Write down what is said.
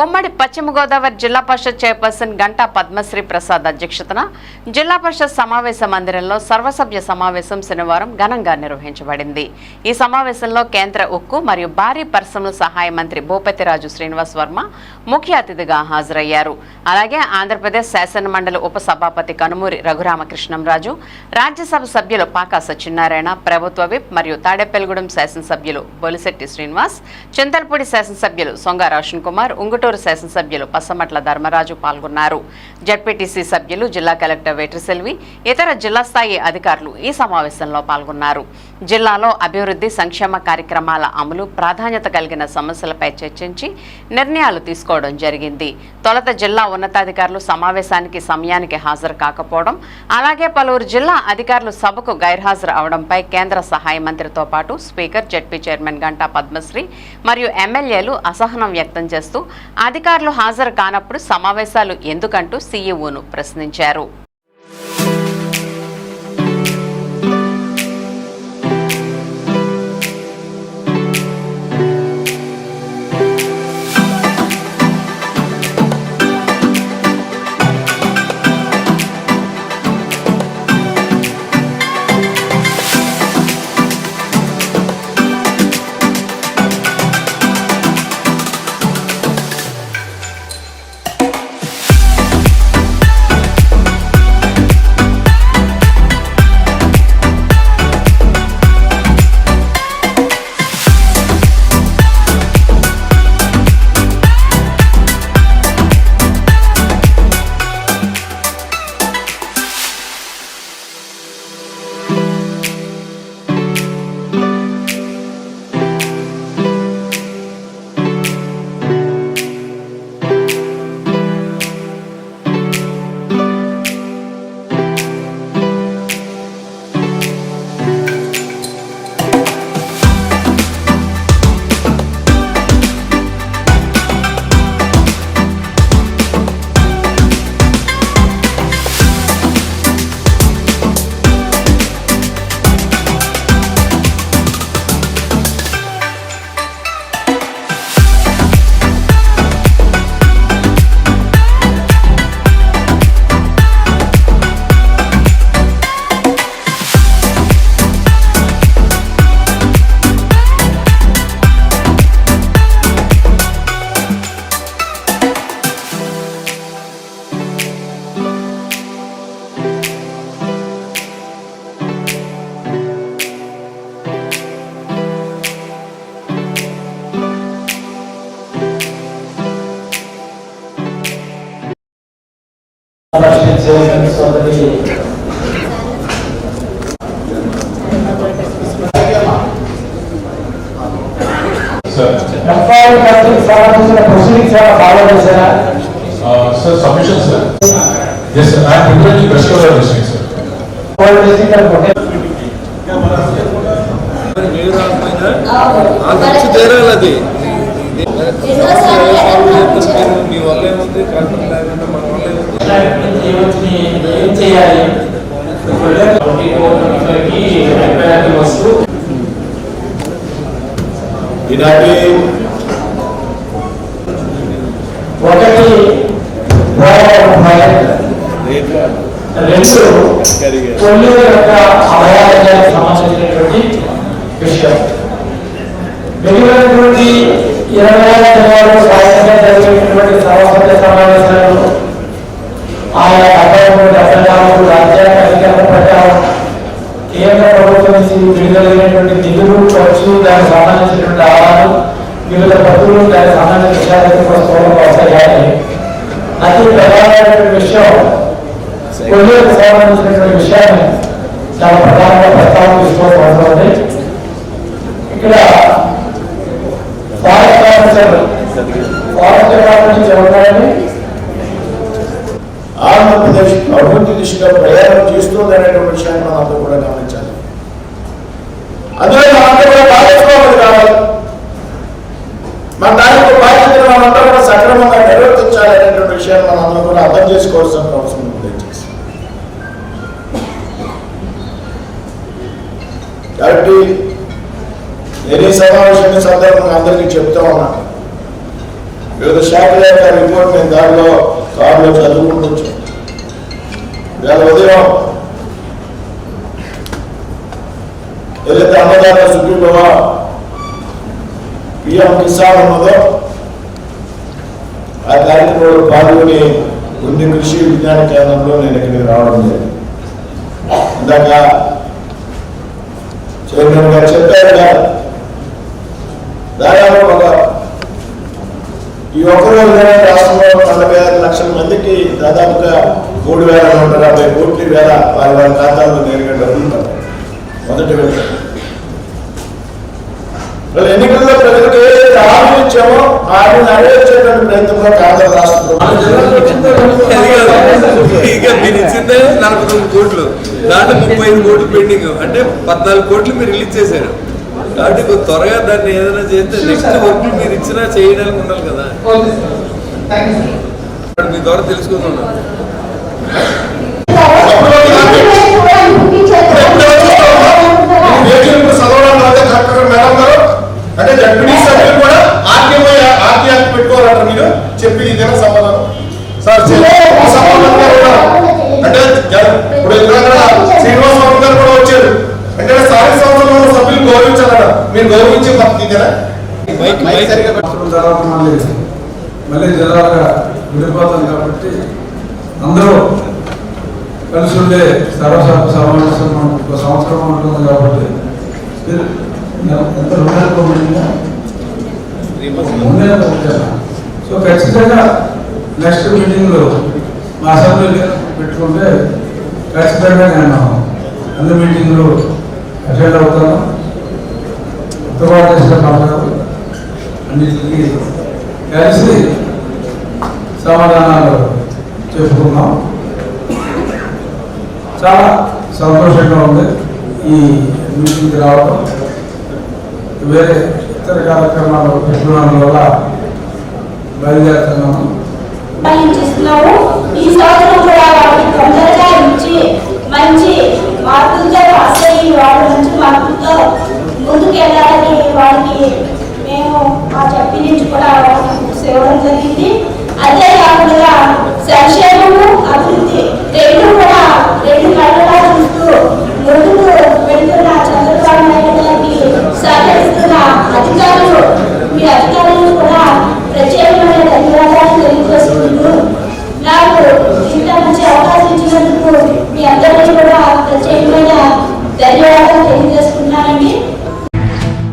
ఉమ్మడి పశ్చిమ గోదావరి జిల్లా పరిషత్ చైర్పర్సన్ గంటా పద్మశ్రీ ప్రసాద్ అధ్యక్షతన జిల్లా పరిషత్ సమావేశ మందిరంలో సర్వసభ్య సమావేశం శనివారం ఘనంగా నిర్వహించబడింది. ఈ సమావేశంలో కేంద్ర ఉక్కు మరియు భారీ పరిశ్రమల సహాయ మంత్రి భూపతిరాజు శ్రీనివాస్ వర్మ ముఖ్య అతిథిగా హాజరయ్యారు. అలాగే ఆంధ్రప్రదేశ్ శాసన మండలి ఉప సభాపతి కనుమూరి రఘురామకృష్ణంరాజు రాజ్యసభ సభ్యులు పాకా సత్యనారాయణ ప్రభుత్వ విప్ మరియు తాడేపల్లిగూడెం శాసనసభ్యులు బొలిశెట్టి శ్రీనివాస్ చింతలపూడి శాసనసభ్యులు సొంగ రోషన్ కుమార్ ఉంగుటూరు శాసనసభ్యులు పసమట్ల ధర్మరాజు పాల్గొన్నారు. జడ్పీటీసీ సభ్యులు జిల్లా కలెక్టర్ వెట్రిసెల్వి ఇతర జిల్లా స్థాయి అధికారులు ఈ సమావేశంలో పాల్గొన్నారు. జిల్లాలో అభివృద్ధి సంక్షేమ కార్యక్రమాల అమలు ప్రాధాన్యత కలిగిన సమస్యలపై చర్చించి నిర్ణయాలు తీసుకోవడం జరిగింది. తొలత జిల్లా ఉన్నతాధికారులు సమావేశానికి సమయానికి హాజరు కాకపోవడం అలాగే పలువురు జిల్లా అధికారులు సభకు గైర్హాజరు అవడంపై కేంద్ర సహాయ మంత్రితో పాటు speaker ZP chairman Ganta Padmasri మరియు ఎమ్మెల్యేలు అసహనం వ్యక్తం చేస్తూ అధికారులు హాజరు కానప్పుడు సమావేశాలు ఎందుకంటూ సీఈఓను ప్రశ్నించారు. ఎఫ్ఐఆర్ కస్టడీకి సంబంధించిన ప్రొసీడింగ్స్ ఏమైనా ఫాలో చేశారా sir submission sir yes sir I preparing best cover listing sir వాళ్ళు చేసి అనుకుంటే అది మీ వల్ల ఏముంది కరెక్ట్ లేకుండా మన వల్ల ఏం చేయాలి ఈనాటి రెండు కొల్లు యొక్క అభయాలకు సంబంధించినటువంటి విషయం. మిగిలినటువంటి ఇరవై ఆరు జనవరి సాయంత్రం జరిగినటువంటి సర్వసభ్య సమావేశాలు ఆయా డెబ్బై డెబ్బై రాజ్యాంగ అధికారుల ప్రకారం కేంద్ర ప్రభుత్వం నుంచి విడుదలైనటువంటి నిధులు ఖర్చు దానికి సంబంధించినటువంటి ఆహారం వివిధ పద్ధతులు దానికి సంబంధించిన విషయాలైతే కూడా స్థూలంగా వస్తాయి అతి ప్రధానమైనటువంటి విషయం కొల్లేరుకు సంబంధించినటువంటి విషయాన్ని చాలా ప్రధానంగా ప్రస్తావన తీసుకోవాల్సిన అవసరం ఉంది ఇక్కడ ఫారెస్ట్ ఆఫీసర్ ఫారెస్ట్ డిపార్ట్మెంట్ నుంచి ఎవరున్నారండి ఆంధ్రప్రదేశ్ అభివృద్ధి దిశగా ప్రయాణం చేస్తుంది అనేటువంటి విషయాన్ని మనం అందరూ కూడా గమనించాలి. అందులో మనందరూ కూడా భాగస్వాములు కావాలి. మన దానికి బాధ్యతను మనందరూ కూడా సక్రమంగా నిర్వర్తించాలి అనేటువంటి విషయాన్ని మనం అందరూ కూడా అర్థం చేసుకోవాల్సిన అవసరం నేను ఈ సమావేశాన్ని సందర్భంగా అందరికీ చెప్తా ఉన్నాను వివిధ శాఖల యొక్క రిపోర్ట్ నేను దానిలో కారులో చదువుకుంటూ ఇవాళ ఉదయం ఏదైతే అన్నదాత సుఖీభవ పిఎం కిసాన్ ఉన్నదో ఆ కార్యక్రమంలో పాల్గొని ఉంది కృషి విజ్ఞాన కేంద్రంలో నేను ఇక్కడికి రావడం జరిగింది. ఇందాక చైర్మన్ గారు చెప్పారు కదా దాదాపు ఒక ఈ ఒక్క రాష్ట్రంలో నలభై ఆరు లక్షల మందికి దాదాపుగా మూడు వేల నూట యాభై కోట్ల వేల వారి వారి ఖాతాల్లో నేరుగా డబ్బులు మొదటి విడత. ఎన్నికల్లో ప్రజలకు ఏదైతే హామీ ఇచ్చామో హామీ నెరవేర్చేటువంటి ప్రయత్నంలో కేంద్ర రాష్ట్ర నలభై తొమ్మిది కోట్లు. దాంట్లో ముప్పై ఐదు కోట్లు పెండింగ్. అంటే పద్నాలుగు కోట్లు మీరు రిలీజ్ చేశారు. కాబట్టి కొంచెం త్వరగా దాన్ని ఏదైనా చేస్తే నెక్స్ట్ వర్క్ మీరు ఇచ్చినా చేయడానికి ఉండాలి కదా. మీ ద్వారా తెలుసుకుంటున్నాను అంటే జడ్పీ సభ్యులు కూడా పెట్టుకోవాలంటారు మీరు. చెప్పి ఇదేనా సమాధానం? సార్ చెప్పి సమాధానం అంటే ఇప్పుడు ఇందాక శ్రీనివాస్ బాబు గారు కూడా వచ్చారు అంటే స్థానిక మీరు గౌరవించే పద్ధతి తర్వాత మళ్ళీ మళ్ళీ జిల్లాలుగా విడిపోతాం కాబట్టి అందరూ కలిసి ఉండే సర్వసభ సమావేశం ఒక సంవత్సరం ఉంటుంది కాబట్టి ఎంత? సో ఖచ్చితంగా నెక్స్ట్ మీటింగ్లో మా అసెంబ్లీ పెట్టుకుంటే ఖచ్చితంగా నేను అన్ని మీటింగ్లు అటెండ్ అవుతాను ఉత్తరప్రదేశ్లో పండుగ అన్నిటికీ కలిసి సమాధానాలు చెప్పుకున్నాం. చాలా సంతోషంగా ఉంది ఈ మీటింగ్కి రావడం. వేరే ఇతర కార్యక్రమాలు పెట్టుకోవడం వల్ల బయలుదేరుతున్నాము. ఇస్తున్నాము ఈ సంవత్సరం కూడా వారికి తొందరగా ఇచ్చి మంచి మార్కులతో పాస్ అయ్యి మార్కులతో ముందుకెళ్ళాలని వారికి